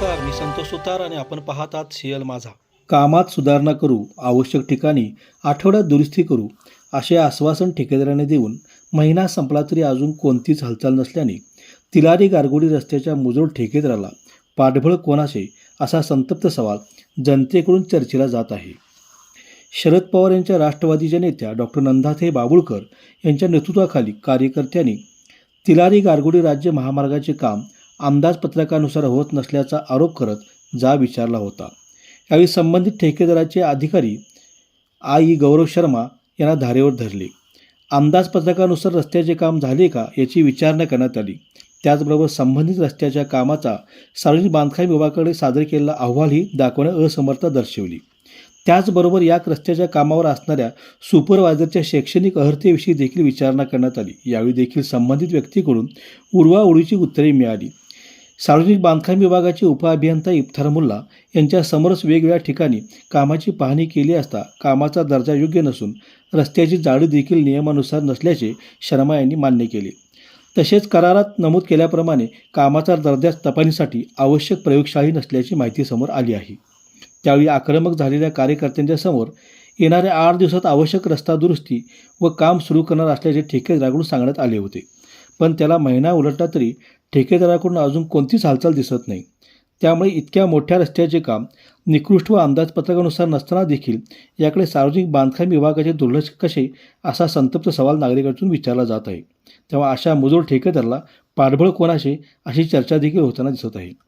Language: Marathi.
नमस्कार मी संतोष सुतार आणि आपण पाहतात सीएल माझा. कामात सुधारणा करू आवश्यक ठिकाणी आठवड्यात दुरुस्ती करू असे आश्वासन ठेकेदाराने देऊन महिना संपला तरी अजून कोणतीच हालचाल नसल्याने तिलारी गारगोडी रस्त्याच्या मुजोड ठेकेदाराला पाठबळ कोणाचे असा संतप्त सवाल जनतेकडून चर्चेला जात आहे. शरद पवार यांच्या राष्ट्रवादीच्या नेत्या डॉक्टर नंदाथे बाबुळकर यांच्या नेतृत्वाखाली कार्यकर्त्यांनी तिलारी गारगोडी राज्य महामार्गाचे काम अंदाजपत्रकानुसार होत नसल्याचा आरोप करत जा विचारला होता. यावेळी संबंधित ठेकेदाराचे अधिकारी आई गौरव शर्मा यांना धारेवर धरले. अंदाजपत्रकानुसार रस्त्याचे काम झाले का याची विचारणा करण्यात आली. त्याचबरोबर संबंधित रस्त्याच्या कामाचा सार्वजनिक बांधकाम विभागाकडे सादर केलेला अहवालही दाखवण्यास असमर्थता दर्शवली. त्याचबरोबर या रस्त्याच्या कामावर असणाऱ्या सुपरवायझरच्या शैक्षणिक अर्हतेविषयी देखील विचारणा करण्यात आली. यावेळी देखील संबंधित व्यक्तीकडून उडवाउडीची उत्तरे मिळाली. सार्वजनिक बांधकाम विभागाचे उपअभियंता इफ्तार मुल्ला यांच्या समोरच वेगवेगळ्या ठिकाणी कामाची पाहणी केली असता कामाचा दर्जा योग्य नसून रस्त्याची जाडी देखील नियमानुसार नसल्याचे शर्मा यांनी मान्य केले. तसेच करारात नमूद केल्याप्रमाणे कामाचा दर्जा तपासणीसाठी आवश्यक प्रयोगशाळी नसल्याची माहिती समोर आली आहे. त्यावेळी आक्रमक झालेल्या कार्यकर्त्यांच्या समोर येणाऱ्या आठ दिवसात आवश्यक रस्ता दुरुस्ती व काम सुरू करणार असल्याचे ठेकेदाराकडून सांगण्यात आले होते. पण त्याला महिना उलटला तरी ठेकेदाराकडून अजून कोणतीच हालचाल दिसत नाही. त्यामुळे इतक्या मोठ्या रस्त्याचे काम निकृष्ट व अंदाजपत्रकानुसार नसताना देखील याकडे सार्वजनिक बांधकाम विभागाचे दुर्लक्ष कसे असा संतप्त सवाल नागरिकांतून विचारला जात आहे. तेव्हा अशा मुजोड ठेकेदाराला पाठबळ कोणाशी अशी चर्चा देखील होताना दिसत आहे.